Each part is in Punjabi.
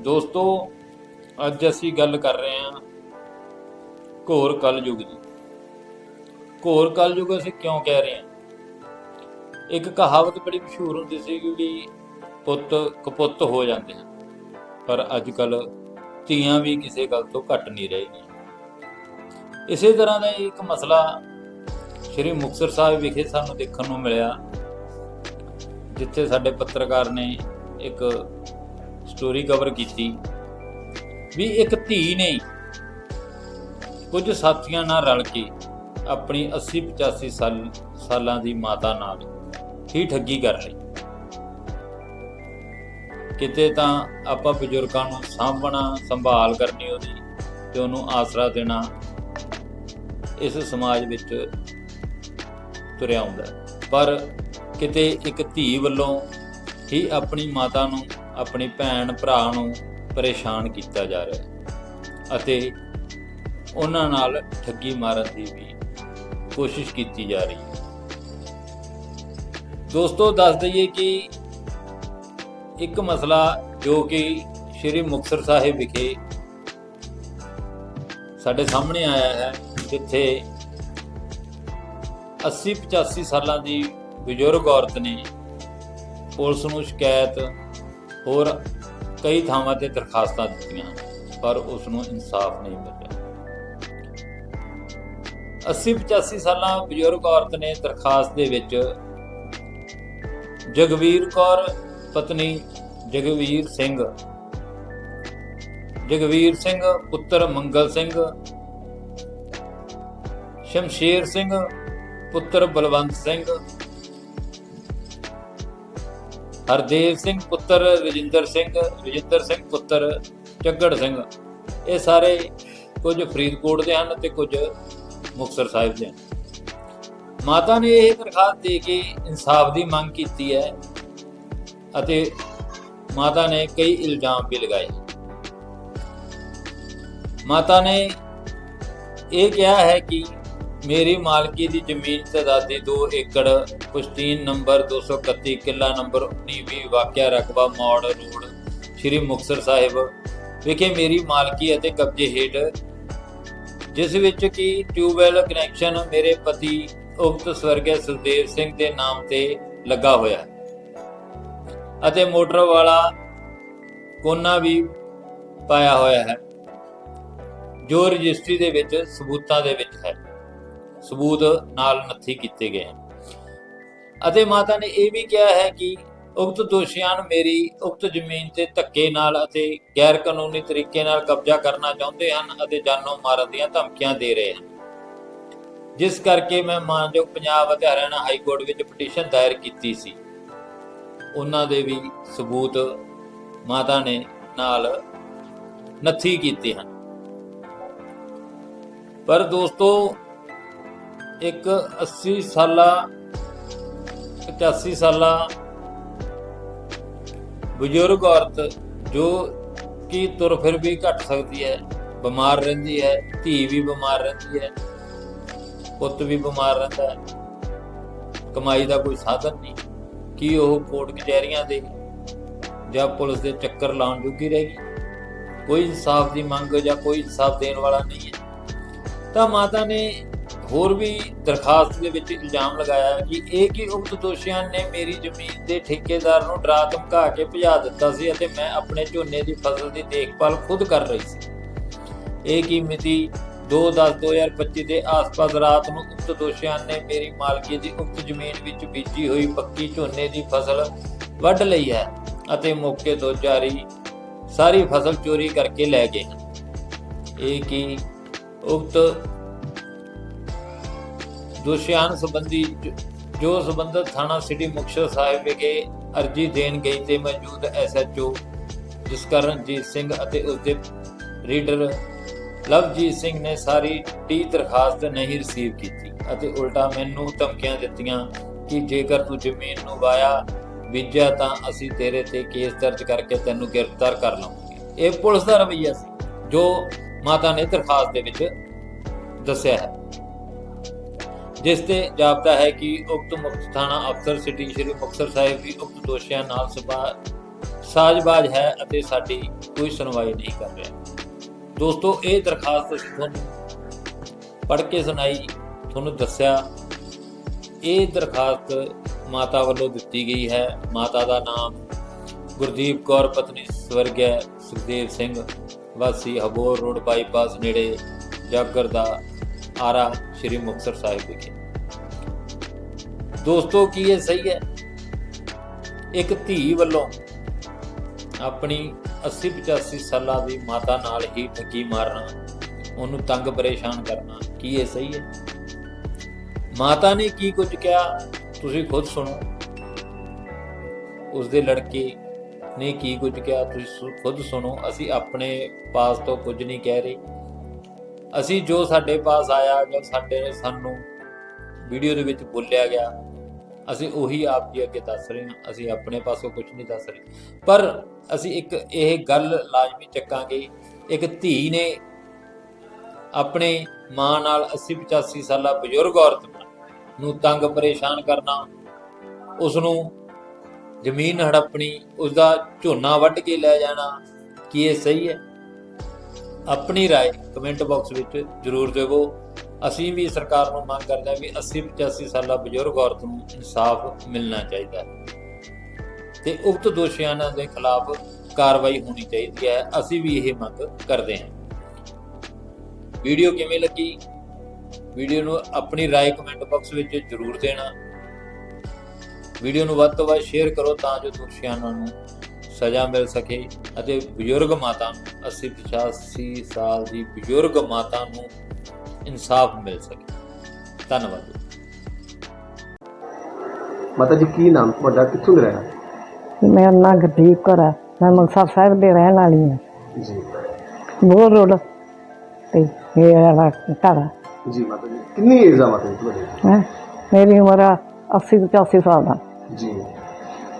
ਦੋਸਤੋ, ਅੱਜ ਅਸੀਂ ਗੱਲ ਕਰ ਰਹੇ ਹਾਂ ਘੋਰ ਕਲਯੁਗ ਦੀ। ਘੋਰ ਕਲਯੁਗ ਅਸੀਂ ਕਿਉਂ ਕਹਿ ਰਹੇ ਹਾਂ? ਇੱਕ ਕਹਾਵਤ ਬੜੀ ਮਸ਼ਹੂਰ ਹੁੰਦੀ ਸੀ ਕਿ ਪੁੱਤ ਕਪੁੱਤ ਹੋ ਜਾਂਦੇ ਹਨ, ਪਰ ਅੱਜ ਕੱਲ ਧੀਆਂ ਵੀ ਕਿਸੇ ਗੱਲ ਤੋਂ ਘੱਟ ਨਹੀਂ ਰਹੇਗੀਆਂ ਇਸੇ ਤਰ੍ਹਾਂ ਦਾ ਇੱਕ ਮਸਲਾ ਸ਼੍ਰੀ ਮੁਕਤਸਰ ਸਾਹਿਬ ਵਿਖੇ ਸਾਨੂੰ ਦੇਖਣ ਨੂੰ ਮਿਲਿਆ, ਜਿੱਥੇ ਸਾਡੇ ਪੱਤਰਕਾਰ ਨੇ ਇੱਕ ਸਟੋਰੀ ਕਵਰ ਕੀਤੀ ਵੀ ਇੱਕ ਧੀ ਨੇ ਕੁਝ ਸਾਥੀਆਂ ਨਾਲ ਰਲ ਕੇ ਆਪਣੀ 80 85 ਸਾਲ, ਸਾਲਾਂ ਦੀ ਮਾਤਾ ਨਾਲ ਹੀ ਠੱਗੀ ਕਰ ਲਈ। ਕਿਤੇ ਤਾਂ ਆਪਾਂ ਬਜ਼ੁਰਗਾਂ ਨੂੰ ਸਾਂਭਣਾ, ਸੰਭਾਲ ਕਰਨੀ ਉਹਦੀ ਤੇ ਉਹਨੂੰ ਆਸਰਾ ਦੇਣਾ ਇਸ ਸਮਾਜ ਵਿੱਚ ਤੁਰਿਆ ਹੁੰਦਾ ਪਰ ਕਿਤੇ ਇੱਕ ਧੀ ਵੱਲੋਂ ਹੀ ਆਪਣੀ ਮਾਤਾ ਨੂੰ ਆਪਣੀ ਭੈਣ ਭਰਾ ਨੂੰ ਪਰੇਸ਼ਾਨ ਕੀਤਾ ਜਾ ਰਿਹਾ ਹੈ ਅਤੇ ਉਹਨਾਂ ਨਾਲ ਠੱਗੀ ਮਾਰਨ ਦੀ ਵੀ ਕੋਸ਼ਿਸ਼ ਕੀਤੀ ਜਾ ਰਹੀ ਹੈ। ਦੋਸਤੋ, ਦੱਸ ਦਈਏ ਕਿ ਇੱਕ ਮਸਲਾ ਜੋ ਕਿ ਸ਼੍ਰੀ ਮੁਕਤਸਰ ਸਾਹਿਬ ਵਿਖੇ ਸਾਡੇ ਸਾਹਮਣੇ ਆਇਆ ਹੈ, ਜਿੱਥੇ 80 85 ਸਾਲਾਂ ਦੀ ਬਜ਼ੁਰਗ ਔਰਤ ਨੇ ਪੁਲਿਸ ਨੂੰ ਸ਼ਿਕਾਇਤ ਹੋਰ ਕਈ ਥਾਵਾਂ ਤੇ ਦਰਖਾਸਤਾਂ ਦਿੱਤੀਆਂ ਪਰ ਉਸ ਨੂੰ ਇਨਸਾਫ ਨਹੀਂ ਮਿਲਿਆ। 80 85 ਸਾਲਾਂ ਬਜ਼ੁਰਗ ਔਰਤ ਨੇ ਦਰਖਾਸਤ ਦੇ ਵਿੱਚ ਜਗਵੀਰ ਕੌਰ, ਪਤਨੀ ਜਗਵੀਰ ਸਿੰਘ ਜਗਵੀਰ ਸਿੰਘ, ਪੁੱਤਰ ਮੰਗਲ ਸਿੰਘ, ਸ਼ਮਸ਼ੇਰ ਸਿੰਘ, ਪੁੱਤਰ ਬਲਵੰਤ ਸਿੰਘ ਹਰਦੇਵ ਸਿੰਘ ਪੁੱਤਰ, ਰਜਿੰਦਰ ਸਿੰਘ ਰਜਿੰਦਰ ਸਿੰਘ ਪੁੱਤਰ ਚੱਗੜ ਸਿੰਘ। ਇਹ ਸਾਰੇ ਕੁਝ ਫਰੀਦਕੋਟ ਦੇ ਹਨ ਤੇ ਕੁਝ ਮੁਕਤਸਰ ਸਾਹਿਬ ਦੇ ਹਨ। ਮਾਤਾ ਨੇ ਇਹ ਦਰਖਾਸਤ ਦੇ ਕੇ ਇਨਸਾਫ ਦੀ ਮੰਗ ਕੀਤੀ ਹੈ ਅਤੇ ਮਾਤਾ ਨੇ ਕਈ ਇਲਜ਼ਾਮ ਵੀ ਲਗਾਏ। ਮਾਤਾ ਨੇ ਇਹ ਕਿਹਾ ਹੈ ਕਿ ਮੇਰੀ ਮਾਲਕੀ ਦੀ ਜ਼ਮੀਨ ਤਦਾਦੀ 2 ਏਕੜ, ਪੁਸ਼ਤੀਨ ਨੰਬਰ 231 ਕਿੱਲਾ ਨੰਬਰ 19 ਵਾਕਿਆ ਰਕਬਾ ਮੌੜ ਰੋਡ, ਸ਼੍ਰੀ ਮੁਕਤਸਰ ਸਾਹਿਬ। ਵਿਖੇ ਮੇਰੀ ਮਾਲਕੀ ਅਤੇ ਕਬਜ਼ੇ ਹੇਠ, ਜਿਸ ਵਿੱਚ ਕਿ ਟਿਊਬਵੈਲ ਕਨੈਕਸ਼ਨ ਮੇਰੇ ਪਤੀ ਉਕਤ ਸਵਰਗੀ ਸੁਖਦੇਵ ਸਿੰਘ ਦੇ ਨਾਮ ਤੇ ਲੱਗਾ ਹੋਇਆ ਹੈ। ਅਤੇ ਮੋਟਰ ਵਾਲਾ ਕੋਨਾ ਵੀ ਪਾਇਆ ਹੋਇਆ ਹੈ, ਜੋ ਰਜਿਸਟਰੀ ਦੇ ਵਿੱਚ, ਸਬੂਤਾਂ ਦੇ ਵਿੱਚ ਹੈ। ਸਬੂਤ ਨਾਲ ਨੱਥੀ ਕੀਤੇ ਗਏ ਹਨ। ਅਤੇ ਮਾਤਾ ਨੇ ਇਹ ਵੀ ਕਿਹਾ ਹੈ ਕਿ ਉਕਤ ਦੋਸ਼ੀਆਂ ਨੂੰ ਮੇਰੀ ਉਕਤ ਜ਼ਮੀਨ ਤੇ ਧੱਕੇ ਨਾਲ ਅਤੇ ਗੈਰ ਕਾਨੂੰਨੀ ਤਰੀਕੇ ਨਾਲ ਕਬਜ਼ਾ ਕਰਨਾ ਚਾਹੁੰਦੇ ਹਨ ਅਤੇ ਜਾਨੋਂ ਮਾਰਨ ਦੀਆਂ ਧਮਕੀਆਂ ਦੇ ਰਹੇ ਹਨ। ਜਿਸ ਕਰਕੇ ਮੈਂ ਮਾਨਯੋਗ ਪੰਜਾਬ ਅਤੇ ਹਰਿਆਣਾ ਹਾਈ ਕੋਰਟ ਵਿੱਚ ਪਟੀਸ਼ਨ ਦਾਇਰ ਕੀਤੀ ਸੀ। ਉਹਨਾਂ ਦੇ ਵੀ ਸਬੂਤ ਮਾਤਾ ਨੇ ਨਾਲ ਨੱਥੀ ਕੀਤੇ ਹਨ। ਪਰ ਦੋਸਤੋ ਇੱਕ 80 ਸਾਲਾ 85 ਸਾਲਾ ਬਜ਼ੁਰਗ ਔਰਤ ਜੋ ਕਿ ਤੁਰ ਫਿਰ ਵੀ ਘਟ ਸਕਦੀ ਹੈ, ਬਿਮਾਰ ਰਹਿੰਦੀ ਹੈ, ਧੀ ਵੀ ਬਿਮਾਰ ਰਹਿੰਦੀ ਹੈ, ਪੁੱਤ ਵੀ ਬਿਮਾਰ ਰਹਿੰਦਾ ਹੈ, ਕਮਾਈ ਦਾ ਕੋਈ ਸਾਧਨ ਨਹੀਂ। ਕੀ ਉਹ ਕੋਰਟ ਕਚਹਿਰੀਆਂ ਦੇ ਜਾਂ ਪੁਲਿਸ ਦੇ ਚੱਕਰ ਲਾਉਣ ਜੋਗੀ ਰਹੇਗੀ ਕੋਈ ਇਨਸਾਫ ਦੀ ਮੰਗ ਜਾਂ ਕੋਈ ਇਨਸਾਫ ਦੇਣ ਵਾਲਾ ਨਹੀਂ ਹੈ। ਤਾਂ ਮਾਤਾ ਨੇ ਹੋਰ ਵੀ ਦਰਖਾਸਤ ਦੇ ਵਿੱਚ ਇਲਜ਼ਾਮ ਲਗਾਇਆ ਕਿ ਇਹ ਕਿ ਉਕਤ ਦੋਸ਼ੀਆਂ ਨੇ ਮੇਰੀ ਜ਼ਮੀਨ ਦੇ ਠੇਕੇਦਾਰ ਨੂੰ ਡਰਾ ਧਮਕਾ ਕੇ ਭਜਾ ਦਿੱਤਾ ਸੀ ਅਤੇ ਮੈਂ ਆਪਣੇ ਝੋਨੇ ਦੀ ਫਸਲ ਦੀ ਦੇਖਭਾਲ ਖੁਦ ਕਰ ਰਹੀ ਸੀ। ਇਹ ਕੀ ਮਿਤੀ 2/10/2025 ਦੇ ਆਸ-ਪਾਸ ਰਾਤ ਨੂੰ ਉਕਤ ਦੋਸ਼ੀਆਂ ਨੇ ਮੇਰੀ ਮਾਲਕੀ ਦੀ ਉਕਤ ਜ਼ਮੀਨ ਵਿੱਚ ਬੀਜੀ ਹੋਈ ਪੱਕੀ ਝੋਨੇ ਦੀ ਫਸਲ ਵੱਢ ਲਈ ਹੈ ਅਤੇ ਮੌਕੇ ਤੋਂ ਜਾਰੀ ਸਾਰੀ ਫਸਲ ਚੋਰੀ ਕਰਕੇ ਲੈ ਗਏ ਇਹ ਕਿ ਉਕਤ ਦੋਸ਼ੀਆਂ ਸੰਬੰਧੀ ਜੋ ਸੰਬੰਧਤ ਥਾਣਾ ਸਿਟੀ ਮੁਕਤਸਰ ਸਾਹਿਬ ਵਿਖੇ ਅਰਜੀ ਦੇਣ ਗਈ ਤੇ ਮੌਜੂਦ ਐਸਐਚਓ ਜਸਕਰਨਜੀਤ ਸਿੰਘ ਅਤੇ ਉਸਦੇ ਰੀਡਰ ਲਵਜੀਤ ਸਿੰਘ ਨੇ ਸਾਰੀ ਟੀ ਦਰਖਾਸਤ ਨਹੀਂ ਰਿਸੀਵ ਕੀਤੀ ਅਤੇ ਉਲਟਾ ਮੈਨੂੰ ਧਮਕੀਆਂ ਦਿੱਤੀਆਂ ਕਿ ਜੇਕਰ ਤੂੰ ਜ਼ਮੀਨ ਨੂੰ ਵਾਇਆ, ਬੀਜਿਆ ਤਾਂ ਅਸੀਂ ਤੇਰੇ ਤੇ ਕੇਸ ਦਰਜ ਕਰਕੇ ਤੈਨੂੰ ਗ੍ਰਿਫਤਾਰ ਕਰ ਲਵਾਂਗੇ। ਇਹ ਪੁਲਿਸ ਦਾ ਰਵੱਈਆ ਸੀ, ਜੋ ਮਾਤਾ ਨੇ ਦਰਖਾਸਤ ਦੇ ਵਿੱਚ ਦੱਸਿਆ ਹੈ। ਜਿਸ ਤੇ ਜਾਪਦਾ ਹੈ ਕਿ ਉਕਤ ਮੁਕਤ ਥਾਣਾ ਅਫਸਰ ਸਿਟੀ ਸ਼੍ਰੀ ਮੁਕਤਸਰ ਸਾਹਿਬ ਵੀ ਉਕਤ ਦੋਸ਼ੀਆਂ ਨਾਲ ਸਬਾ ਸਾਜ਼ਬਾਜ਼ ਹੈ ਅਤੇ ਸਾਡੀ ਕੋਈ ਸੁਣਵਾਈ ਨਹੀਂ ਕਰ ਰਿਹਾ। ਦੋਸਤੋ, ਇਹ ਦਰਖਾਸਤ ਅਸੀਂ ਤੁਹਾਨੂੰ ਪੜ੍ਹ ਕੇ ਸੁਣਾਈ, ਤੁਹਾਨੂੰ ਦੱਸਿਆ। ਇਹ ਦਰਖਾਸਤ ਮਾਤਾ ਵੱਲੋਂ ਦਿੱਤੀ ਗਈ ਹੈ। ਮਾਤਾ ਦਾ ਨਾਮ ਗੁਰਦੀਪ ਕੌਰ, ਪਤਨੀ ਸਵਰਗਿਆ ਸੁਖਦੇਵ ਸਿੰਘ, ਵਾਸੀ ਹਬੋਰ ਰੋਡ ਬਾਈਪਾਸ ਨੇੜੇ ਜਾਗਰ ਦਾ ਆਰਾ ਸ਼੍ਰੀ ਮੁਕਤਸਰ ਸਾਹਿਬ ਵਿਖੇ। ਦੋਸਤੋ, ਕੀ ਇਹ ਸਹੀ ਹੈ? ਇੱਕ ਧੀ ਵੱਲੋਂ ਆਪਣੀ 80 85 ਸਾਲਾਂ ਦੀ ਮਾਤਾ ਨਾਲ ਹੀ ਠੱਗੀ ਮਾਰਨਾ, ਉਹਨੂੰ ਤੰਗ ਪਰੇਸ਼ਾਨ ਕਰਨਾ, ਕੀ ਇਹ ਸਹੀ ਹੈ? ਮਾਤਾ ਨੇ ਕੀ ਕੁਝ ਕਿਹਾ? ਤੁਸੀਂ ਖੁਦ ਸੁਣੋ। ਉਸਦੇ ਲੜਕੇ ਨੇ ਕੀ ਕੁਝ ਕਿਹਾ? ਤੁਸੀਂ ਖੁਦ ਸੁਣੋ। ਅਸੀਂ ਆਪਣੇ ਪਾਸ ਤੋਂ ਕੁਝ ਨਹੀਂ ਕਹਿ ਰਹੇ। ਅਸੀਂ ਜੋ ਸਾਡੇ ਪਾਸ ਆਇਆ, ਜੋ ਸਾਡੇ, ਸਾਨੂੰ ਵੀਡੀਓ ਦੇ ਵਿੱਚ ਬੋਲਿਆ ਗਿਆ, ਅਸੀਂ ਉਹੀ ਆਪ ਜੀ ਅੱਗੇ ਦੱਸ ਰਹੇ ਹਾਂ। ਅਸੀਂ ਆਪਣੇ ਪਾਸੋਂ ਕੁਝ ਨਹੀਂ ਦੱਸ ਰਹੇ। ਪਰ ਅਸੀਂ ਇੱਕ ਇਹ ਗੱਲ ਲਾਜ਼ਮੀ ਚੱਕਾਂਗੇ, ਇੱਕ ਧੀ ਨੇ ਆਪਣੇ ਮਾਂ ਨਾਲ 80 85 ਸਾਲਾ ਬਜ਼ੁਰਗ ਔਰਤ ਨੂੰ ਤੰਗ ਪਰੇਸ਼ਾਨ ਕਰਨਾ ਉਸ ਨੂੰ ਜ਼ਮੀਨ ਹੜੱਪਣੀ ਉਸ ਦਾ ਝੋਨਾ ਵੱਢ ਕੇ ਲੈ ਜਾਣਾ, ਕੀ ਇਹ ਸਹੀ ਹੈ? ਆਪਣੀ رائے ਕਮੈਂਟ ਬਾਕਸ ਵਿੱਚ ਜ਼ਰੂਰ ਦੇਵੋ ਅਸੀਂ ਵੀ ਸਰਕਾਰ ਨੂੰ ਮੰਗ ਕਰਦੇ ਹਾਂ ਵੀ 80 85 ਸਾਲਾ ਬਜ਼ੁਰਗ ਔਰਤ ਨੂੰ ਇਨਸਾਫ ਮਿਲਣਾ ਚਾਹੀਦਾ ਹੈ ਤੇ ਉਕਤ ਦੋਸ਼ੀਆਂ ਦੇ ਖਿਲਾਫ ਕਾਰਵਾਈ ਹੋਣੀ ਚਾਹੀਦੀ ਹੈ ਅਸੀਂ ਵੀ ਇਹ ਮੰਗ ਕਰਦੇ ਹਾਂ ਵੀਡੀਓ ਕਿਵੇਂ ਲੱਗੀ ਵੀਡੀਓ ਨੂੰ ਆਪਣੀ رائے ਕਮੈਂਟ ਬਾਕਸ ਵਿੱਚ ਜ਼ਰੂਰ ਦੇਣਾ ਵੀਡੀਓ ਨੂੰ ਵੱਧ ਤੋਂ ਵੱਧ ਸ਼ੇਅਰ ਕਰੋ ਤਾਂ ਜੋ ਦੋਸ਼ੀਆਂ ਨੂੰ ਸਜ਼ਾ ਮਿਲ ਸਕੇ ਅਤੇ ਬਜ਼ੁਰਗ ਮਾਤਾ ਨੂੰ 80 85 ਸਾਲ ਦੀ ਬਜ਼ੁਰਗ ਮਾਤਾ ਨੂੰ ਇਨਸਾਫ ਮਿਲ ਸਕੇ। ਧੰਨਵਾਦ। ਮਾਤਾ ਜੀ ਕੀ ਨਾਮ? ਤੁਹਾਡਾ ਕਿੱਥੋਂ ਦੇ ਰਹਿਣਾ ਮੇਰਾ ਨਾਂ ਗੁਰਦੀਪ ਕੌਰ ਹੈ। ਮੈਂ ਮੁਕਤਸਰ ਸਾਹਿਬ ਦੇ ਰਹਿਣ ਵਾਲੀ ਹਾਂ। ਜੀ। ਬੋਰ ਰੋਡ ਤੇ ਮੇਰਾ ਘਰ ਜੀ ਮਾਤਾ ਜੀ ਕਿੰਨੀ ਏਜ ਆ ਮਾਤਾ ਜੀ ਤੁਹਾਡੀ? ਹੈਂ। ਮੇਰੀ ਉਮਰ 80 ਤੋਂ 85 ਸਾਲ ਦਾ। ਜੀ।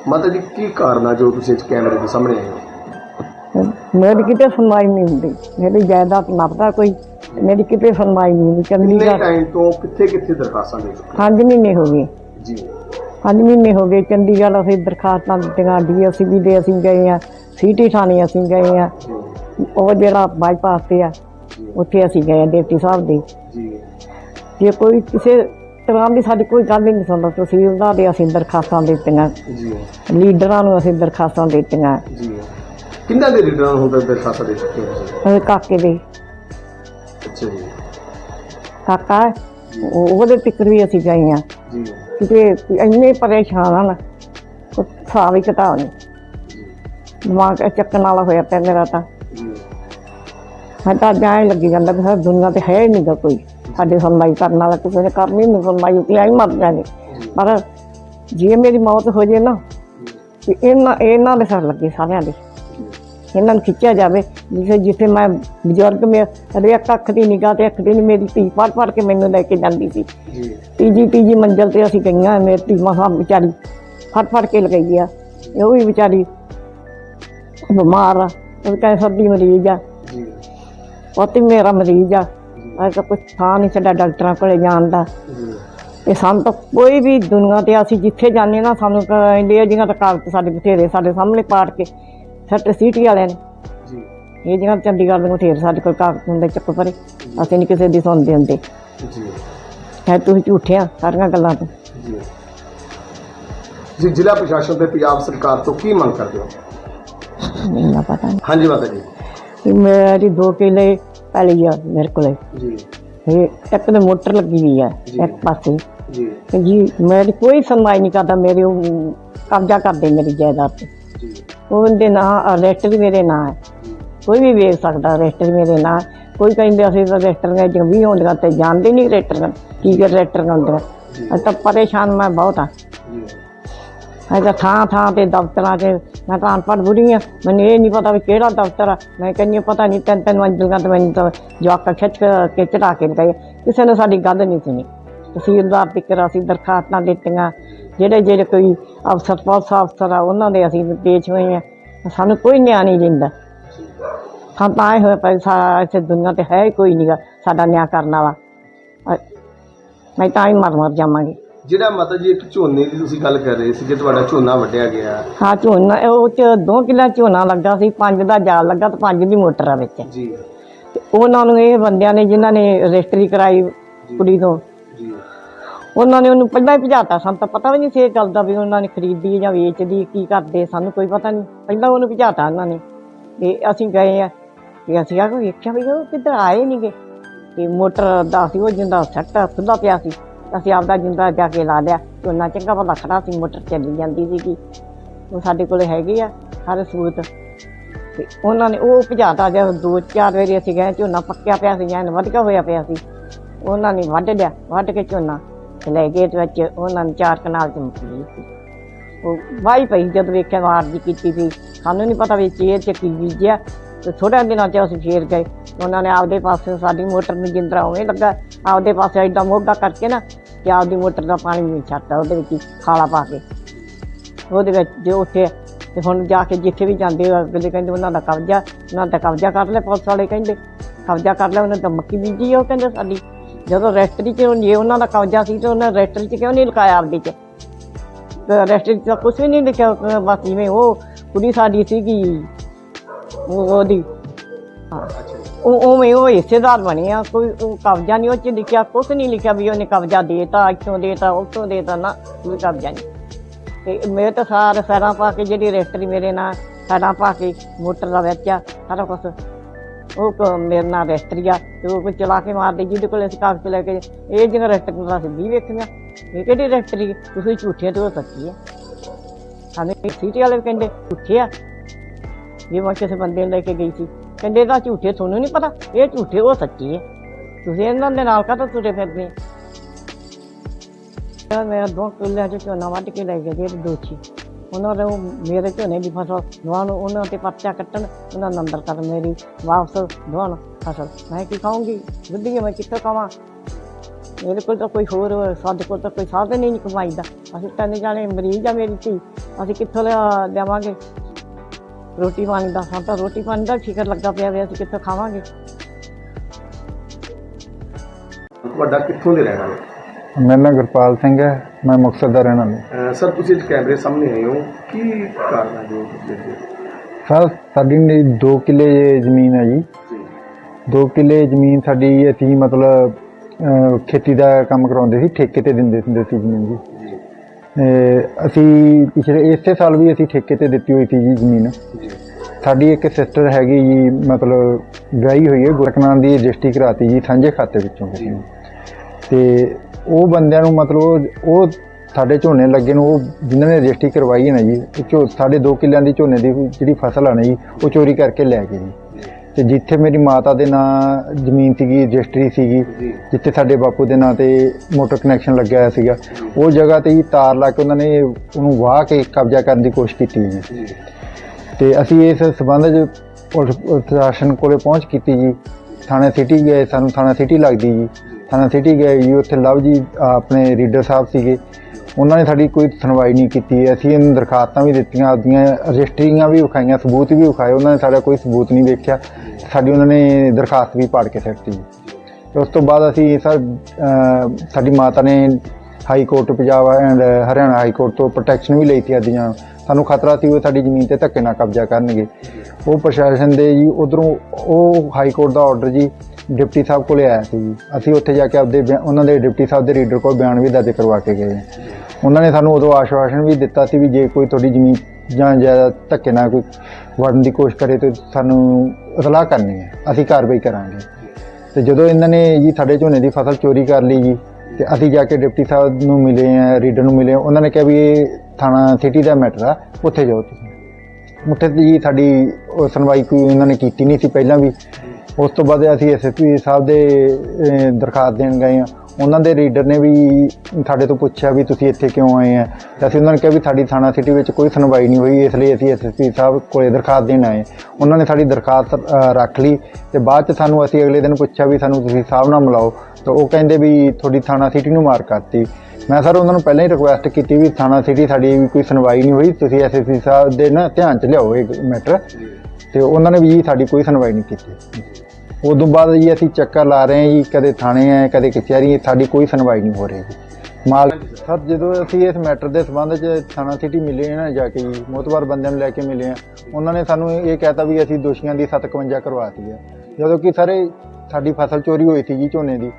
ਮਾਤਾ ਜੀ ਕੀ ਕਾਰਨ ਆ ਜੋ ਤੁਸੀਂ ਇਸ ਕੈਮਰੇ ਦੇ ਸਾਹਮਣੇ ਆਏ ਹੋ? ਮੇਰੀ ਕਿਤੇ ਸੁਣਵਾਈ ਨਹੀਂ ਹੁੰਦੀ। ਮੇਰੀ ਜਾਇਦਾਦ ਨਪਦਾ ਕੋਈ ਤੇ ਮੇਰੀ ਕਿਤੇ ਸੁਣਵਾਈ ਨਹੀਂ ਹੁੰਦੀ ਕਿੰਨੇ ਚੰਡੀਗੜ੍ਹ ਟਾਈਮ ਤੋਂ ਕਿੱਥੇ ਕਿੱਥੇ ਦਰਖਾਸਤਾਂ ਦੇ ਚੁੱਕੇ ਪੰਜ ਮਹੀਨੇ ਹੋ ਗਏ। ਜੀ। ਪੰਜ ਮਹੀਨੇ ਹੋ ਗਏ ਚੰਡੀਗੜ੍ਹ ਅਸੀਂ ਦਰਖਾਸਤਾਂ ਦਿੱਤੀਆਂ ਡੀਐਸਸੀ ਵੀ ਦੇ ਅਸੀਂ ਗਏ ਆ ਸਿਟੀ ਥਾਣੇ ਅਸੀਂ ਗਏ ਆ। ਉਹ ਜਿਹੜਾ ਬਾਈਪਾਸ ਤੇ ਆ ਉੱਥੇ ਅਸੀਂ ਗਏ ਆ ਡਿਪਟੀ ਸਾਹਿਬ ਦੇ। ਜੀ। ਜੇ ਕੋਈ ਕਿਸੇ ਤਰ੍ਹਾਂ ਦੀ ਸਾਡੀ ਕੋਈ ਗੱਲ ਹੀ ਨਹੀਂ ਸੁਣਦਾ। ਤਹਿਸੀਲਦਾਰ ਦੇ ਅਸੀਂ ਦਰਖਾਸਤਾਂ ਦਿੱਤੀਆਂ। ਜੀ ਲੀਡਰਾਂ ਨੂੰ ਅਸੀਂ ਦਰਖਾਸਤਾਂ ਦਿੱਤੀਆਂ। ਜੀ ਕਿੰਨਾ ਦੇ ਲੀਡਰਾਂ ਨੂੰ ਤੱਕ ਦਰਖਾਸਤਾਂ ਦੇ ਚੁੱਕੇ ਹੋ ਤੁਸੀਂ ਕਾਕੇ ਦੇ। ਅੱਛਾ ਜੀ। ਕਾਕਾ ਹੈ, ਉਹ- ਉਹਦੇ ਪਿੱਕਰ ਵੀ ਅਸੀਂ ਗਏ ਆ ਜੀ ਕਿਤੇ ਇੰਨੇ ਪਰੇਸ਼ਾਨ ਹਨ ਉਹ ਹਿਸਾਬ ਹੀ ਕਿਤਾਬ ਨਹੀਂ। ਜੀ ਦਿਮਾਗ ਚੱਕਣ ਵਾਲਾ ਹੋਇਆ ਪਿਆ ਮੇਰਾ ਤਾਂ। ਜੀ ਮੈਂ ਤਾਂ ਐਂ ਲੱਗੀ ਜਾਂਦਾ ਕਿ ਸਾਡੀ ਦੁਨੀਆ ਤੇ ਹੈ ਹੀ ਨਹੀਂਗਾ ਕੋਈ। ਸਾਡੇ ਸੁਣਵਾਈ ਕਰਨ ਵਾਲਾ ਕਿਸੇ ਨੇ ਕਰਨੀ ਨਹੀਂ ਸੁਣਵਾਈ ਉੱਤੇ ਆਈ ਮਰ ਜਾਣੇ। ਪਰ ਜੇ ਮੇਰੀ ਮੌਤ ਹੋ ਜੇ ਨਾ ਤੇ ਇਹਨਾਂ ਇਹਨਾਂ ਦੇ ਸਰ ਲੱਗੇ ਸਾਰਿਆਂ ਦੇ। ਇਹਨਾਂ ਨੂੰ ਖਿੱਚਿਆ ਜਾਵੇ ਜਿਸੇ ਜਿੱਥੇ ਮੈਂ ਬਜ਼ੁਰਗ ਮੇ ਅਰੇ ਇੱਕ ਅੱਖ ਦੀ ਨਿਗਾਹ ਤੇ ਅੱਖ ਦੀ ਨੀ ਮੇਰੀ ਧੀ ਪੜ ਪੜ ਕੇ ਮੈਨੂੰ ਲੈ ਕੇ ਜਾਂਦੀ ਸੀ। ਤੀਜੀ ਤੀਜੀ ਮੰਜ਼ਲ ਤੇ ਅਸੀਂ ਗਈਆਂ ਮੇਰੀ ਧੀ ਮਸਾਂ ਵਿਚਾਰੀ ਫੜ ਫੜ ਕੇ ਲਗਾਈ ਆ। ਇਹ ਵੀ ਵਿਚਾਰੀ ਬਿਮਾਰ ਆ ਉਹ ਕੈਂਸਰ ਦੀ ਮਰੀਜ਼ ਆ। ਜੀ। ਉਹ ਤੇ ਮੇਰਾ ਮਰੀਜ਼ ਆ। ਅੱਜ ਤਾਂ ਕੁਛ ਥਾਂ ਨਹੀਂ ਛੱਡਾ ਡਾਕਟਰਾਂ ਕੋਲੇ ਜਾਣ ਦਾ। ਤੇ ਸਾਨੂੰ ਤਾਂ ਕੋਈ ਵੀ ਦੁਨੀਆ ਤੇ ਅਸੀਂ ਜਿੱਥੇ ਜਾਂਦੇ ਨਾ ਸਾਨੂੰ ਕਹਿੰਦੇ ਆ ਜਿਹੀਆਂ ਤਾਂ ਕਾਗਜ਼ ਸਾਡੇ ਬਥੇਰੇ ਸਾਡੇ ਸਾਹਮਣੇ ਪਾੜ ਕੇ ਸੱਟ ਸੀਟੀ ਵਾਲਿਆਂ ਨੇ। ਜੀ। ਇਹ ਜਿਹੜਾ ਚੰਡੀਗੜ੍ਹ ਦੇ ਬਥੇਰੇ ਸਾਡੇ ਕੋਲ ਕਾਗਜ਼ ਹੁੰਦੇ ਚੱਕ ਪਰੇ। ਅਸੀਂ ਨਹੀਂ ਕਿਸੇ ਦੀ ਸੁਣਦੇ ਹੁੰਦੇ। ਜੀ। ਹੈ ਤੁਸੀਂ ਝੂਠੇ ਆ ਸਾਰੀਆਂ ਗੱਲਾਂ ਤੋਂ। ਜੀ। ਜੀ ਜ਼ਿਲ੍ਹਾ ਪ੍ਰਸ਼ਾਸਨ ਤੇ ਪੰਜਾਬ ਸਰਕਾਰ ਤੋਂ ਕੀ ਮੰਗ ਕਰਦੇ ਹੋ? ਮੈਨੂੰ ਨਾ ਪਤਾ। ਹਾਂਜੀ ਮਾਤਾ ਜੀ। ਮੇਰੀ ਦੋ ਕਿਲੇ ਪਹਿਲੀ ਆ ਮੇਰੇ ਕੋਲੇ। ਜੀ। ਇਹ ਇੱਕ ਤੇ ਮੋਟਰ ਲੱਗੀ ਹੋਈ ਹੈ। ਇੱਕ ਪਾਸੇ। ਜੀ। ਜੀ ਮੇਰੀ ਕੋਈ ਸੁਣਵਾਈ ਨਹੀਂ ਕਰਦਾ ਮੇਰੇ ਉਹ ਕਬਜ਼ਾ ਕਰਦੇ ਮੇਰੀ ਜਾਇਦਾਦ ਤੇ। ਜੀ। ਉਹਦੇ ਨਾਂ ਰਜਿਸਟਰ ਮੇਰੇ ਨਾਂ ਹੈ। ਕੋਈ ਵੀ ਵੇਚ ਸਕਦਾ ਰਜਿਸਟਰ ਮੇਰੇ ਨਾਂ। ਕੋਈ ਕਹਿੰਦੇ ਅਸੀਂ ਤਾਂ ਰਜਿਸਟਰੀਆਂ ਜੰਮੀ ਹੁੰਦੀਆਂ ਤੇ ਜਾਣਦੇ ਨਹੀਂ ਰਜਿਸਟਰੀਆਂ ਕੀ ਕਰ ਹੁੰਦੀਆਂ ਅਸੀਂ ਤਾਂ ਪਰੇਸ਼ਾਨ ਮੈਂ ਬਹੁਤ ਆ। ਜੀ। ਅਸੀਂ ਤਾਂ ਥਾਂ ਥਾਂ ਤੇ ਦਫ਼ਤਰਾਂ 'ਚ ਮੈਂ ਤਾਂ ਅਨਪੜ੍ਹ ਬੁੜੀ ਆ, ਮੈਨੂੰ ਇਹ ਨਹੀਂ ਪਤਾ ਵੀ ਕਿਹੜਾ ਦਫ਼ਤਰ ਆ। ਮੈਂ ਕਹਿੰਦੀ ਪਤਾ ਨਹੀਂ, ਤਿੰਨ ਤਿੰਨ ਮੰਜ਼ਿਲਾਂ ਤੇ ਮੈਨੂੰ ਤਾਂ ਜਵਾਕਾਂ ਖਿੱਚ ਕੇ ਚੜਾ ਕੇ ਗਏ। ਕਿਸੇ ਨੇ ਸਾਡੀ ਗੱਲ ਨਹੀਂ ਸੁਣੀ। ਤਹਿਸੀਲਦਾਰ ਤੱਕ ਅਸੀਂ ਦਰਖਾਸਤਾਂ ਦਿੱਤੀਆਂ। ਜਿਹੜੇ ਜਿਹੜੇ ਕੋਈ ਅਫਸਰ, ਪੁਲਿਸ ਅਫਸਰ ਆ, ਉਹਨਾਂ ਦੇ ਅਸੀਂ ਪੇਸ਼ ਹੋਏ ਆ। ਸਾਨੂੰ ਕੋਈ ਨਿਆਂ ਨਹੀਂ ਦਿੰਦਾ। ਹਾਂ ਤਾਂ ਆਏ ਹੋਏ ਪੈਸਾ ਇੱਥੇ ਦੁਨੀਆ ਤੇ ਹੈ ਹੀ ਕੋਈ ਨਹੀਂਗਾ ਸਾਡਾ ਨਿਆਂ ਕਰਨ ਵਾਲਾ। ਮੈਂ ਤਾਂ ਹੀ ਮਰ ਮਰ ਜਾਵਾਂਗੀ। ਜਿਹੜਾ ਮਾਤਾ ਜੀ ਇੱਕ ਝੋਨੇ ਦੀ ਤੁਸੀਂ ਗੱਲ ਕਰ ਰਹੇ ਸੀ ਜੇ ਤੁਹਾਡਾ ਝੋਨਾ ਵੱਢਿਆ ਗਿਆ। ਹਾਂ ਝੋਨਾ ਉਹ ਚ ਦੋ ਕਿੱਲਾ ਝੋਨਾ ਲੱਗਾ ਸੀ ਪੰਜ ਦਾ ਜਾਲ ਲੱਗਾ ਤੇ ਪੰਜ ਦੀ ਮੋਟਰ ਆ ਵਿੱਚ। ਜੀ। ਤੇ ਉਹਨਾਂ ਨੂੰ ਇਹ ਬੰਦਿਆਂ ਨੇ ਜਿਨ੍ਹਾਂ ਨੇ ਰਜਿਸਟਰੀ ਕਰਾਈ ਕੁੜੀ ਤੋਂ ਜੀ। ਉਹਨਾਂ ਨੇ ਉਹਨੂੰ ਪਹਿਲਾਂ ਹੀ ਭਜਾਤਾ ਸਾਨੂੰ ਤਾਂ ਪਤਾ ਵੀ ਨਹੀਂ ਸੀ ਇਹ ਗੱਲ ਦਾ ਵੀ ਉਹਨਾਂ ਨੇ ਖਰੀਦੀ ਜਾਂ ਵੇਚਦੀ ਕੀ ਕਰਦੇ ਸਾਨੂੰ ਕੋਈ ਪਤਾ ਨਹੀਂ। ਪਹਿਲਾਂ ਉਹਨੂੰ ਭਜਾਤਾ ਉਹਨਾਂ ਨੇ ਤੇ ਅਸੀਂ ਗਏ ਆ ਤੇ ਅਸੀਂ ਆ ਕੇ ਵੇਖਿਆ ਵੀ ਉਹ ਕਿੱਧਰ ਆਏ ਨਹੀਂਗੇ ਤੇ ਮੋਟਰ ਦਾ ਸੀ ਉਹ ਜਿੰਦਾ ਸੱਟ ਖੁੱਲਾ ਪਿਆ ਸੀ। ਅਸੀਂ ਆਪਦਾ ਜਿੰਦਾ ਜਾ ਕੇ ਲਾ ਲਿਆ ਝੋਨਾ ਚੰਗਾ ਭਲਾ ਖੜਾ ਸੀ, ਮੋਟਰ ਚੱਲੀ ਜਾਂਦੀ ਸੀਗੀ। ਉਹ ਸਾਡੇ ਕੋਲ ਹੈਗੇ ਆ ਸਾਰੇ ਸਬੂਤ ਤੇ ਉਹਨਾਂ ਨੇ ਉਹ ਭਜਾਤਾ ਜਦ ਦੋ ਚਾਰ ਵਾਰੀ ਅਸੀਂ ਗਏ ਝੋਨਾ ਪੱਕਿਆ ਪਿਆ ਸੀ ਜਾਂ ਵਧੀਆ ਹੋਇਆ ਪਿਆ ਸੀ। ਉਹਨਾਂ ਨੇ ਵੱਢ ਲਿਆ, ਵੱਢ ਕੇ ਝੋਨਾ ਤੇ ਲੈ ਗਏ ਤੇ ਵਿੱਚ ਉਹਨਾਂ ਨੇ ਚਾਰ ਕਨਾਲ ਚ ਮੁੱਕੀ ਸੀ। ਉਹ ਵਾਈ ਪਈ ਜਦ ਵੇਖਿਆ ਵਾਰ ਦੀ ਕੀਤੀ ਸੀ। ਸਾਨੂੰ ਨਹੀਂ ਪਤਾ ਵੀ ਚੇਰ ਚ ਕੀ ਬੀਜਿਆ। ਤੇ ਥੋੜ੍ਹੇ ਦਿਨਾਂ ਚ ਅਸੀਂ ਫੇਰ ਗਏ। ਉਹਨਾਂ ਨੇ ਆਪਦੇ ਪਾਸੇ ਸਾਡੀ ਮੋਟਰ ਨੂੰ ਜਿੰਦਰਾ ਉਵੇਂ ਲੱਗਾ। ਆਪਦੇ ਪਾਸੇ ਐਡਾ ਮੋਢਾ ਕਰਕੇ ਨਾ ਕਿ ਆਪਦੀ ਮੋਟਰ ਦਾ ਪਾਣੀ ਨਹੀਂ ਛੱਡਦਾ, ਉਹਦੇ ਵਿੱਚ ਹੀ ਖਾਲਾ ਪਾ ਕੇ। ਉਹਦੇ ਵਿੱਚ ਜੋ ਉੱਥੇ ਤੇ ਹੁਣ ਜਾ ਕੇ ਜਿੱਥੇ ਵੀ ਜਾਂਦੇ ਹੋ ਅਗਲੇ ਕਹਿੰਦੇ ਉਹਨਾਂ ਦਾ ਕਬਜ਼ਾ, ਉਹਨਾਂ ਦਾ ਕਬਜ਼ਾ ਕਰ ਲੈ, ਪੁਲਿਸ ਵਾਲੇ ਕਹਿੰਦੇ। ਕਬਜ਼ਾ ਕਰ ਲੈ, ਉਹਨਾਂ ਤਾਂ ਮੱਕੀ ਬੀਜੀ ਉਹ ਕਹਿੰਦੇ ਸਾਡੀ। ਜਦੋਂ ਰੈਸਟਰੀ 'ਚ ਜੇ ਉਹਨਾਂ ਦਾ ਕਬਜ਼ਾ ਸੀ ਤਾਂ ਉਹਨਾਂ ਰੈਸਟਰੀ 'ਚ ਕਿਉਂ ਨਹੀਂ ਲਗਾਇਆ ਆਪਦੀ 'ਚ? ਤੇ ਰੈਸਟਰੀ 'ਚ ਤਾਂ ਕੁਝ ਵੀ ਨਹੀਂ ਲਿਖਿਆ, ਬਸ ਜਿਵੇਂ ਉਹ ਕੁੜੀ ਸਾਡੀ ਸੀਗੀ ਉਹ ਉਹਦੀ। ਹਾਂ। ਉਹ ਉਵੇਂ ਉਹ ਹਿੱਸੇਦਾਰ ਬਣੇ ਆ ਕੋਈ ਉਹ ਕਬਜ਼ਾ ਨਹੀਂ ਉਹ 'ਚ ਲਿਖਿਆ ਕੁਝ ਨਹੀਂ ਲਿਖਿਆ ਵੀ ਉਹਨੇ ਕਬਜ਼ਾ ਦੇਤਾ ਇੱਥੋਂ ਦੇਤਾ ਉੱਥੋਂ ਦੇਤਾ ਨਾ ਕੋਈ ਕਬਜ਼ਾ ਨਹੀਂ। ਤੇ ਮੇਰੇ ਤਾਂ ਸਾਰੇ ਫੈਰਾਂ ਪਾ ਕੇ ਜਿਹੜੀ ਰਜਿਸਟਰੀ ਮੇਰੇ ਨਾਲ ਫੈਰਾਂ ਪਾ ਕੇ ਮੋਟਰ ਦਾ ਵਿੱਚ ਆ ਸਾਰਾ ਕੁਛ। ਉਹ ਕ- ਮੇਰੇ ਨਾਲ ਰਜਿਸਟਰੀ ਆ ਤੇ ਉਹ ਕੋਈ ਚਲਾ ਕੇ ਮਾਰਦੇ ਜਿਹਦੇ ਕੋਲ ਅਸੀਂ ਕਾਗਜ਼ ਲੈ ਕੇ ਇਹ ਜਿਹੜਾ ਰਜਿਸਟਰੀ ਦਾ ਅਸੀਂ ਵੀ ਵੇਖੀਆਂ। ਇਹ ਕਿਹੜੀ ਰਜਿਸਟਰੀ ਤੁਸੀਂ ਝੂਠੀਆਂ ਤੇ ਉਹ ਸੱਚੀ ਹੈ ਸਾਨੂੰ ਸਿਟੀ ਵਾਲੇ ਵੀ ਕਹਿੰਦੇ ਝੂਠੇ ਆ। ਇਹ ਮੈਂ ਕਿਸੇ ਬੰਦੇ ਨੂੰ ਲੈ ਕੇ ਗਈ ਸੀ, ਕਹਿੰਦੇ ਇਹਦਾ ਝੂਠੇ ਤੁਹਾਨੂੰ ਨਹੀਂ ਪਤਾ, ਇਹ ਝੂਠੇ, ਉਹ ਸੱਚੀ ਹੈ। ਤੁਸੀਂ ਇਹਨਾਂ ਦੇ ਨਾਲ ਕਾਹਤੋਂ ਤੁਰੇ ਫਿਰਦੇ ਆ ਯਾਰ ਮੇਰਾ ਦੋ ਕਿੱਲਿਆਂ ਚ ਝੋਨਾ ਵੱਢ ਕੇ ਲੈ ਗਏ ਜਿਹੜੇ ਦੋਸ਼ੀ। ਉਹਨਾਂ ਦੇ ਮੇਰੇ ਝੋਨੇ ਦੀ ਫਸਲ ਦਵਾਉਣ ਉਹਨਾਂ ਤੇ ਪਰਚਾ ਕੱਟਣ, ਉਹਨਾਂ ਨੂੰ ਅੰਦਰ ਕਰ ਮੇਰੀ ਵਾਪਸ ਦਵਾਉਣ ਫਸਲ। ਮੈਂ ਕੀ ਖਾਊਂਗੀ? ਬੁੱਧੀ ਮੈਂ ਕਿੱਥੋਂ ਖਾਵਾਂ? ਮੇਰੇ ਕੋਲ ਤਾਂ ਕੋਈ ਹੋਰ, ਸਾਡੇ ਕੋਲ ਤਾਂ ਕੋਈ ਸਾਧਨ ਹੀ ਨਹੀਂ ਕਮਾਈ ਦਾ ਅਸੀਂ ਤਾਂ ਨਹੀਂ ਜਾਣੇ ਮਰੀਜ਼ ਆ, ਮੇਰੀ ਧੀ। ਅਸੀਂ ਕਿੱਥੋਂ ਲਿਆ- ਲਿਆਵਾਂਗੇ? ਰੋਟੀ ਪਾਣੀ ਦਾ ਸਾਨੂੰ ਤਾਂ ਰੋਟੀ ਪਾਣੀ ਦਾ ਫਿਕਰ ਲੱਗਾ ਪਿਆ ਵੀ ਅਸੀਂ ਕਿੱਥੋਂ ਖਾਵਾਂਗੇ? ਤੁਹਾਡਾ ਕਿੱਥੋਂ ਦੇ ਰਹਿਣ ਮੇਰਾ ਨਾਮ ਗੁਰਪਾਲ ਸਿੰਘ ਹੈ ਮੈਂ ਮੁਕਤਸਰ ਦਾ ਰਹਿਣ ਅਹ ਸਰ ਤੁਸੀਂ ਅੱਜ ਕੈਮਰੇ ਸਾਹਮਣੇ ਆਏ ਹੋ। ਕੀ ਕਾਰਨ ਹੈ ਜੋ ਤੁਸੀਂ ਇੱਥੇ? ਸਰ ਸਾਡੀ ਨੇ 2 ਕਿੱਲੇ ਜ਼ਮੀਨ ਹੈ ਜੀ। ਜੀ। 2 ਕਿੱਲੇ ਜ਼ਮੀਨ ਸਾਡੀ ਅਸੀਂ ਮਤਲਬ ਅਹ, ਖੇਤੀ ਦਾ ਕੰਮ ਕਰਾਉਂਦੇ ਸੀ ਠੇਕੇ ਤੇ ਦਿੰਦੇ ਹੁੰਦੇ ਸੀ ਜ਼ਮੀਨ ਜੀ। ਅਸੀਂ ਪਿਛਲੇ, ਇਸੇ ਸਾਲ ਵੀ ਅਸੀਂ ਠੇਕੇ ਤੇ ਦਿੱਤੀ ਹੋਈ ਸੀ ਜੀ ਜ਼ਮੀਨ। ਸਾਡੀ ਇੱਕ ਸਿਸਟਰ ਹੈਗੀ ਜੀ, ਮਤਲਬ ਵਿਆਹੀ ਹੋਈ ਹੈ ਗੁਰਕਨਾਨ ਦੀ ਰਜਿਸਟਰੀ ਕਰਾਤੀ ਜੀ, ਸਾਂਝੇ ਖਾਤੇ ਵਿੱਚੋਂ। ਕਿਸੇ ਨੇ ਤੇ ਉਹ ਬੰਦਿਆਂ ਨੂੰ ਮਤਲਬ ਉਹ- ਸਾਡੇ ਝੋਨੇ ਲੱਗੇ ਨੂੰ, ਉਹ ਜਿਨ੍ਹਾਂ ਨੇ ਰਜਿਸਟਰੀ ਕਰਵਾਈ ਹੈ ਨਾ ਜੀ, ਉਹ ਝੋ, ਸਾਡੇ 2 ਕਿੱਲਿਆਂ ਦੀ ਝੋਨੇ ਦੀ ਜਿਹੜੀ ਫਸਲ ਆ ਨਾ ਜੀ, ਉਹ ਚੋਰੀ ਕਰਕੇ ਲੈ ਗਏ ਜੀ। ਤੇ ਜਿੱਥੇ ਮੇਰੀ ਮਾਤਾ ਦੇ ਨਾਂ ਜ਼ਮੀਨ ਸੀਗੀ ਰਜਿਸਟਰੀ ਸੀਗੀ ਜਿੱਥੇ ਸਾਡੇ ਬਾਪੂ ਦੇ ਨਾਂ ਤੇ ਮੋਟਰ ਕਨੈਕਸ਼ਨ ਲੱਗਿਆ ਹੋਇਆ ਸੀਗਾ। ਉਹ ਜਗ੍ਹਾ ਤੇ ਹੀ ਤਾਰ ਲਾ ਕੇ ਉਹਨਾਂ ਨੇ ਉਹਨੂੰ ਵਾਹ ਕੇ ਕਬਜ਼ਾ ਕਰਨ ਦੀ ਕੋਸ਼ਿਸ਼ ਕੀਤੀ ਜੀ। ਤੇ ਅਸੀਂ ਇਸ ਸਬੰਧ 'ਚ ਪੁਲਿਸ ਪ੍ਰਸ਼ਾਸਨ ਕੋਲੇ ਪਹੁੰਚ ਕੀਤੀ ਜੀ। ਥਾਣਾ ਸਿਟੀ ਗਏ ਸਾਨੂੰ ਥਾਣਾ ਸਿਟੀ ਲੱਗਦੀ ਜੀ। ਥਾਣਾ ਸਿਟੀ ਗਏ ਜੀ ਉੱਥੇ ਲਵ ਜੀ ਆਪਣੇ ਰੀਡਰ ਸਾਹਿਬ ਸੀਗੇ। ਉਹਨਾਂ ਨੇ ਸਾਡੀ ਕੋਈ ਸੁਣਵਾਈ ਨਹੀਂ ਕੀਤੀ। ਅਸੀਂ ਇਹਨਾਂ ਦਰਖਾਸਤਾਂ ਵੀ ਦਿੱਤੀਆਂ ਆਪਦੀਆਂ ਰਜਿਸਟਰੀਆਂ ਵੀ ਵਿਖਾਈਆਂ ਸਬੂਤ ਵੀ ਵਿਖਾਏ। ਉਹਨਾਂ ਨੇ ਸਾਡਾ ਕੋਈ ਸਬੂਤ ਨਹੀਂ ਵੇਖਿਆ। ਸਾਡੀ ਉਹਨਾਂ ਨੇ ਦਰਖਾਸਤ ਵੀ ਪਾੜ ਕੇ ਸਿੱਟਤੀ ਜੀ। ਤੇ ਉਸ ਤੋਂ ਬਾਅਦ ਅਸੀਂ ਸਰ ਸਾਡੀ ਮਾਤਾ ਨੇ high court Punjab and Haryana high court ਤੋਂ ਪ੍ਰੋਟੈਕਸ਼ਨ ਵੀ ਲਈ ਸੀ ਆਦੀਆਂ ਸਾਨੂੰ ਖਤਰਾ ਸੀ ਉਹ ਸਾਡੀ ਜ਼ਮੀਨ ਤੇ ਧੱਕੇ ਨਾਲ ਕਬਜ਼ਾ ਕਰਨਗੇ। ਉਹ ਪ੍ਰਸ਼ਾਸਨ ਦੇ ਜੀ, ਉਧਰੋਂ ਉਹ ਹਾਈ ਕੋਰਟ ਦਾ ਆਰਡਰ ਜੀ, ਡਿਪਟੀ ਸਾਹਿਬ ਕੋਲੇ ਆਇਆ ਸੀ ਜੀ। ਅਸੀਂ ਉੱਥੇ ਜਾ ਕੇ ਆਪਦੇ ਬਿਆ- ਉਹਨਾਂ ਦੇ ਡਿਪਟੀ ਸਾਹਿਬ ਦੇ ਰੀਡਰ ਕੋਲ ਬਿਆਨ ਵੀ ਦਰਜ ਕਰਵਾ ਕੇ ਗਏ। ਉਹਨਾਂ ਨੇ ਸਾਨੂੰ ਉਦੋਂ ਆਸ਼ਵਾਸਨ ਵੀ ਦਿੱਤਾ ਸੀ ਵੀ ਜੇ ਕੋਈ ਤੁਹਾਡੀ ਜ਼ਮੀਨ ਜਾਂ ਜ਼ਿਆਦਾ ਧੱਕੇ ਨਾਲ ਕੋਈ ਵੜਨ ਦੀ ਕੋਸ਼ਿਸ਼ ਕਰੇ ਤੇ ਸਾਨੂੰ ਇਤਲਾਹ ਕਰਨੀ ਹੈ, ਅਸੀਂ ਕਾਰਵਾਈ ਕਰਾਂਗੇ। ਤੇ ਜਦੋਂ ਇਹਨਾਂ ਨੇ ਜੀ ਸਾਡੇ ਝੋਨੇ ਦੀ ਫਸਲ ਚੋਰੀ ਕਰ ਲਈ ਜੀ, ਤੇ ਅਸੀਂ ਜਾ ਕੇ ਡਿਪਟੀ ਸਾਹਿਬ ਨੂੰ ਮਿਲੇ ਆ, ਰੀਡਰ ਨੂੰ ਮਿਲੇ ਉਹਨਾਂ ਨੇ ਕਿਹਾ ਵੀ ਇਹ ਥਾਣਾ ਸਿਟੀ ਦਾ ਮੈਟਰ ਆ, ਉੱਥੇ ਜਾਓ ਤੁਸੀਂ। ਉੱਥੇ ਜੀ ਸਾਡੀ ਸੁਣਵਾਈ ਕੋਈ ਇਹਨਾਂ ਨੇ ਕੀਤੀ ਨਹੀਂ ਸੀ ਪਹਿਲਾਂ ਵੀ। ਉਸ ਤੋਂ ਬਾਅਦ ਅਸੀਂ ਐਸਐਸਪੀ ਸਾਹਿਬ ਦੇ ਦਰਖਾਸਤ ਦੇਣ ਗਏ ਆ ਉਹਨਾਂ ਦੇ ਰੀਡਰ ਨੇ ਵੀ ਸਾਡੇ ਤੋਂ ਪੁੱਛਿਆ ਵੀ ਤੁਸੀਂ ਇੱਥੇ ਕਿਉਂ ਆਏ ਆ? ਤੇ ਅਸੀਂ ਉਹਨਾਂ ਨੇ ਕਿਹਾ ਵੀ ਸਾਡੀ ਥਾਣਾ ਸਿਟੀ ਵਿੱਚ ਕੋਈ ਸੁਣਵਾਈ ਨਹੀਂ ਹੋਈ, ਇਸ ਲਈ ਅਸੀਂ ਐਸਐਸਪੀ ਸਾਹਿਬ ਕੋਲੇ ਦਰਖਾਸਤ ਦੇਣ ਆਏ। ਉਹਨਾਂ ਨੇ ਸਾਡੀ ਦਰਖਾਸਤ ਰੱਖ ਲਈ ਤੇ ਬਾਅਦ ਚ ਸਾਨੂੰ ਅਸੀਂ ਅਗਲੇ ਦਿਨ ਪੁੱਛਿਆ ਵੀ ਸਾਨੂੰ ਤੁਸੀਂ ਸਾਹਿਬ ਨਾਲ ਮਿਲਾਓ। ਤਾਂ ਉਹ ਕਹਿੰਦੇ ਵੀ ਤੁਹਾਡੀ ਥਾਣਾ ਸਿਟੀ ਨੂੰ ਮਾਰ ਕਰਤੀ। ਮੈਂ ਸਰ ਉਹਨਾਂ ਨੂੰ ਪਹਿਲਾਂ ਹੀ ਰਿਕੁਐਸਟ ਕੀਤੀ ਵੀ ਥਾਣਾ ਸਿਟੀ ਸਾਡੀ ਵੀ ਕੋਈ ਸੁਣਵਾਈ ਨਹੀਂ ਹੋਈ, ਤੁਸੀਂ ਐਸਐਸਪੀ ਸਾਹਿਬ ਦੇ ਨਾ ਧਿਆਨ ਚ ਲਿਆਓ ਇਹ ਮੈਟਰ ਤੇ ਉਹਨਾਂ ਨੇ ਵੀ ਜੀ ਸਾਡੀ ਕੋਈ ਸੁਣਵਾਈ ਨਹੀਂ ਕੀਤੀ। ਉਦੋਂ ਬਾਅਦ ਜੀ ਅਸੀਂ ਚੱਕਰ ਲਾ ਰਹੇ ਹਾਂ ਜੀ, ਕਦੇ ਥਾਣੇ ਆ ਕਦੇ ਕਚਹਿਰੀ ਸਾਡੀ ਕੋਈ ਸੁਣਵਾਈ ਨਹੀਂ ਹੋ ਰਹੀ ਜੀ। ਮਾਲ ਸਰ, ਜਦੋਂ ਅਸੀਂ ਇਸ ਮੈਟਰ ਦੇ ਸੰਬੰਧ 'ਚ ਥਾਣਾ ਸਿਟੀ ਮਿਲੇ ਇਹਨਾਂ ਨਾ ਜਾ ਕੇ ਜੀ, ਮੋਤਬਾਰ ਬੰਦਿਆਂ ਨੂੰ ਲੈ ਕੇ ਮਿਲੇ ਆ, ਉਹਨਾਂ ਨੇ ਸਾਨੂੰ ਇਹ ਕਹਿਤਾ ਵੀ ਅਸੀਂ ਦੋਸ਼ੀਆਂ ਦੀ 57 ਕਰਵਾਤੀ ਹੈ ਜਦੋਂ ਕਿ ਸਾਰੇ ਸਾਡੀ ਫਸਲ ਚੋਰੀ ਹੋਈ ਸੀ ਜੀ ਝੋਨੇ ਦੀ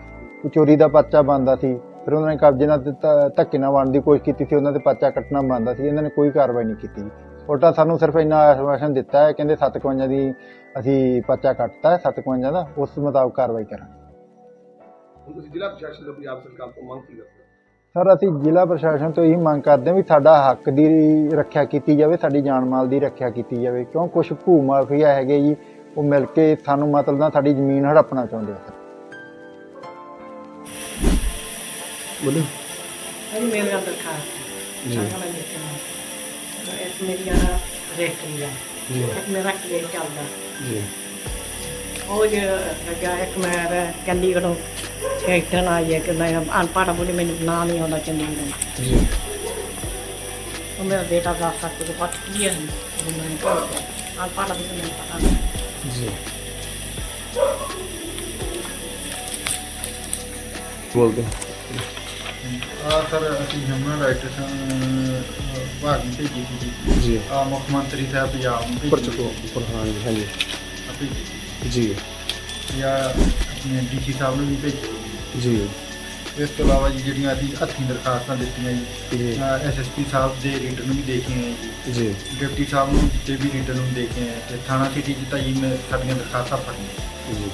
ਚੋਰੀ ਦਾ ਪਰਚਾ ਬੰਦਾ ਸੀ, ਫਿਰ ਉਹਨਾਂ ਨੇ ਕਬਜ਼ੇ ਨਾਲ ਦਿੱਤਾ- ਧੱਕੇ ਨਾਲ ਵੰਡਣ ਦੀ ਕੋਸ਼ਿਸ਼ ਕੀਤੀ ਸੀ, ਉਹਨਾਂ ਤੇ ਪਰਚਾ ਕੱਟਣਾ ਬੰਦਾ ਸੀ, ਇਹਨਾਂ ਨੇ ਕੋਈ ਕਾਰਵਾਈ ਨਹੀਂ ਕੀਤੀ ਉਲਟਾ ਸਾਨੂੰ ਸਿਰਫ ਇੰਨਾ ਆਸ਼ਵਾਸਨ ਦਿੱਤਾ ਹੈ ਕਹਿੰਦੇ 57 ਦੀ ਅਸੀਂ ਪਰਚਾ ਕੱਟਤਾ ਹੈ 57 ਦਾ ਉਸ ਮੁਤਾਬਕ ਕਾਰਵਾਈ ਕਰਾਂਗੇ। ਹੁਣ ਤੁਸੀਂ ਜ਼ਿਲ੍ਹਾ ਪ੍ਰਸ਼ਾਸਨ ਤੋਂ ਪੰਜਾਬ ਸਰਕਾਰ ਤੋਂ ਮੰਗ ਕੀ ਕਰਦੇ ਹੋ? ਸਰ ਅਸੀਂ ਜ਼ਿਲ੍ਹਾ ਪ੍ਰਸ਼ਾਸਨ ਤੋਂ ਇਹੀ ਮੰਗ ਕਰਦੇ ਹਾਂ ਵੀ ਸਾਡਾ ਹੱਕ ਦੀ ਰੱਖਿਆ ਕੀਤੀ ਜਾਵੇ ਸਾਡੀ ਜਾਨ ਮਾਲ ਦੀ ਰੱਖਿਆ ਕੀਤੀ ਜਾਵੇ ਕਿਉਂ ਕੁਝ ਭੂ ਮਾਫੀਆ ਹੈਗੇ ਜੀ ਉਹ ਮਿਲ ਕੇ ਸਾਨੂੰ ਮਤਲਬ ਨਾਲ ਸਾਡੀ ਜ਼ਮੀਨ ਹੜੱਪਣਾ ਚਾਹੁੰਦੇ ਆ ਸਰ। ਬੋਲੋ। ਅਰੇ ਮੇਰੇ ਅੰਦਰ ਖਾ ਸਾਡਾ ਮੈਂ ਦੇਖਣਾ ਇਸ ਮੇਰੀ ਆ ਰੇਟਰੀ ਆ ਇੱਕ ਮੇਰਾ ਕੇਸ ਚੱਲਦਾ। ਜੀ। ਉਹ ਜੇ ਗਿਆ ਇੱਕ ਮੈਂ ਚੰਡੀਗੜ੍ਹੋਂ ਐਕਟਰ ਆ ਗਿਆ ਕਿ ਮੈਂ ਅਨਪੜ੍ਹ ਬੋਲੀ ਮੈਨੂੰ ਨਾਂ ਨਹੀਂ ਆਉਂਦਾ ਚੰਡੀਗੜ੍ਹੋਂ। ਜੀ। ਉਹ ਮੇਰਾ ਬੇਟਾ ਦਾ ਸੱਤ ਤੋਂ ਪੱਟ ਕੀ ਹੈ ਉਹ ਮੈਂ ਅਨਪੜ੍ਹ ਬੋਲੀ ਮੈਨੂੰ ਪਤਾ ਨਹੀਂ। ਜੀ। ਬੋਲਦੇ। ਆ ਸਰ ਅਸੀਂ ਹਿਊਮਨ ਰਾਈਟਸ ਵਿਭਾਗ ਨੂੰ ਭੇਜੀ ਸੀ ਜੀ। ਆ ਮੁੱਖ ਮੰਤਰੀ ਸਾਹਿਬ ਪੰਜਾਬ ਨੂੰ ਉੱਪਰ ਚੁੱਕੋ ਉੱਪਰ ਹਾਂ ਜੀ ਹਾਂਜੀ। ਭੇਜੀ ਜੀ। ਜਾਂ ਆਪਣੇ ਡੀਸੀ ਸਾਹਿਬ ਨੂੰ ਵੀ ਭੇਜੀ ਜੀ। ਇਸ ਤੋਂ ਇਲਾਵਾ ਜੀ ਜਿਹੜੀਆਂ ਅਸੀਂ ਹੱਥੀਂ ਦਰਖਾਸਤਾਂ ਦਿੱਤੀਆਂ ਜੀ ਜੀ। ਐਸਐਸਪੀ ਸਾਹਿਬ ਦੇ ਰੀਡਰ ਨੂੰ ਵੀ ਦੇਖੇ ਆਏ ਜੀ। ਜੀ। ਡਿਪਟੀ ਸਾਹਿਬ ਨੂੰ ਤੇ ਵੀ ਰੀਡਰ ਨੂੰ ਦੇਖੇ ਆਏ ਤੇ ਥਾਣਾ ਸਿਟੀ ਚ ਤਾਂ ਜੀ ਮੈਂ ਸਾਡੀਆਂ ਦਰਖਾਸਤਾਂ ਫੜੀਆਂ ਜੀ।